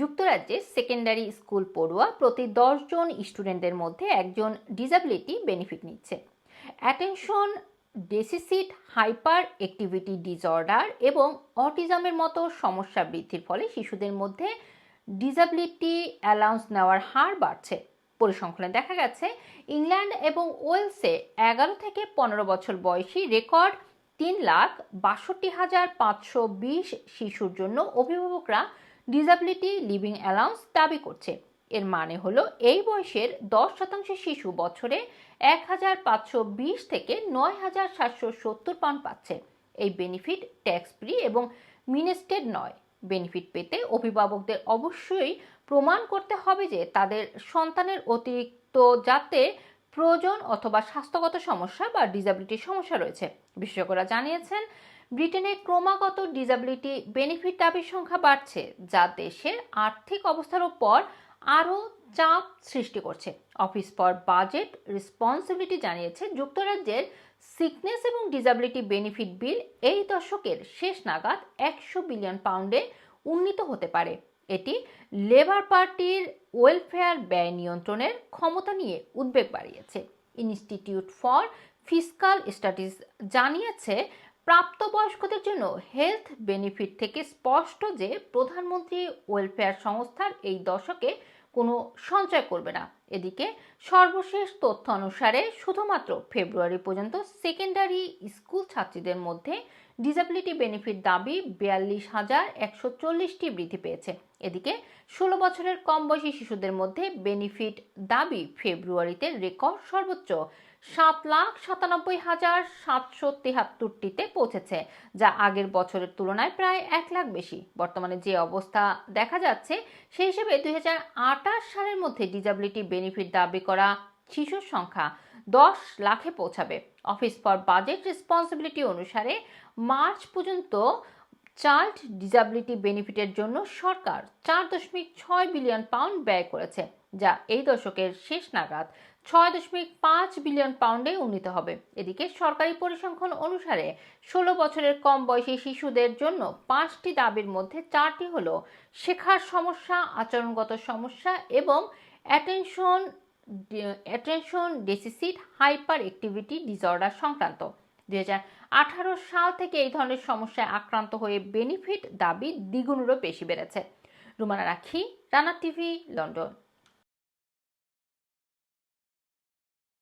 যুক্তরাজ্যে secondary school পড়ুয়া প্রতি দশজন স্টুডেন্টদের মধ্যে একজন ডিসাবিলিটি বেনিফিট নিচ্ছে। অ্যাটেনশন ডেসিসিট হাইপার অ্যাক্টিভিটি ডিসঅর্ডার এবং অটিজমের মতো সমস্যা বৃদ্ধির ফলে শিশুদের মধ্যে ডিসাবিলিটি অ্যালাউন্স নেওয়ার হার বাড়ছে। পরিসংখ্যানে দেখা গেছে, ইংল্যান্ড এবং ওয়েলসে এগারো থেকে পনেরো বছর বয়সী রেকর্ড তিন লাখ বাষট্টি হাজার পাঁচশো বিশ শিশুর জন্য অভিভাবকরা ডিসাবিলিটি লিভিং অ্যালাউন্স দাবি করছে। এর মানে হলো এই বয়সের দশ শতাংশ শিশু বছরে এক হাজার পাঁচশো বিশ থেকে নয় হাজার সাতশো সত্তর পাউন্ড পাচ্ছে। এই বেনিফিট ট্যাক্স ফ্রি এবং মিনিস্টেড নয়। বেনিফিট পেতে অভিভাবকদের অবশ্যই প্রমাণ করতে হবে যে তাদের সন্তানের অতিরিক্ত যাতে প্রয়োজন অথবা স্বাস্থ্যগত সমস্যা বা ডিসাবিলিটির সমস্যা রয়েছে। বিশেষজ্ঞরা জানিয়েছেন ব্রিটেনে ক্রমাগত ডিসাবিলিটি বেনিফিট দাবির সংখ্যা বাড়ছে, যা দেশের আর্থিক অবস্থার উপর আরও চাপ সৃষ্টি করছে। অফিস ফর বাজেট রেসপন্সিবিলিটি জানিয়েছে যুক্তরাজ্যের সিকনেস এবং ডিসাবিলিটি বেনিফিট বিল এই দশকের শেষ নাগাদ একশো বিলিয়ন পাউন্ডে উন্নীত হতে পারে। এটি লেবার পার্টির ওয়েলফেয়ার ব্যয় নিয়ন্ত্রণের ক্ষমতা নিয়ে উদ্বেগ বাড়িয়েছে। ইনস্টিটিউট ফর ফিসকাল স্টাডিজ জানিয়েছে প্রাপ্তবয়স্কদের জন্য হেলথ বেনিফিট থেকে স্পষ্ট যে প্রধানমন্ত্রী ওয়েলফেয়ার সংস্থার এই দশকে কোনো সঞ্চয় করবে না। এদিকে সর্বশেষ তথ্য অনুসারে শুধুমাত্র ফেব্রুয়ারি পর্যন্ত সেকেন্ডারি স্কুল ছাত্রীদের মধ্যে ডিসাবিলিটি বেনিফিট দাবি বিয়াল্লিশ হাজার একশো চল্লিশটি বৃদ্ধি পেয়েছে। এদিকে ষোলো বছরের কম বয়সী শিশুদের মধ্যে বেনিফিট দাবি ফেব্রুয়ারিতে রেকর্ড সর্বোচ্চ সাত লাখ সাতানব্বই হাজার সাতশো তেহাত্তরটিতে পৌঁছেছে, যা আগের বছরের তুলনায় প্রায় এক লাখ বেশি। বর্তমানে যে অবস্থা দেখা যাচ্ছে, সেই হিসেবে দু হাজার আঠাশ সালের মধ্যে ডিজাবিলিটি বেনিফিট দাবি করা শিশুর সংখ্যা দশ লাখে পৌঁছাবে। অফিস ফর বাজেট রেসপন্সিবিলিটি অনুসারে মার্চ পর্যন্ত চাইল্ড ডিজাবিলিটি বেনিফিটের জন্য সরকার চার দশমিক ছয় বিলিয়ন পাউন্ড ব্যয় করেছে। যা এই দশকের শেষ নাগাদ ছয় দশমিক পাঁচ বিলিয়ন পাউন্ডে উন্নীত হবে। এদিকে সরকারি পরিসংখ্যান অনুসারে ষোলো বছরের কম বয়সী শিশুদের জন্য পাঁচটি দাবির মধ্যে চারটি হল শেখার সমস্যা, আচরণগত সমস্যা এবং attention attention deficit hyper activity disorder সংক্রান্ত। দুই সাল থেকে এই ধরনের সমস্যায় আক্রান্ত হয়ে বেনিফিট দাবি দ্বিগুণেরও বেশি বেড়েছে। রুমানা রাখি, রানা টিভি, লন্ডন।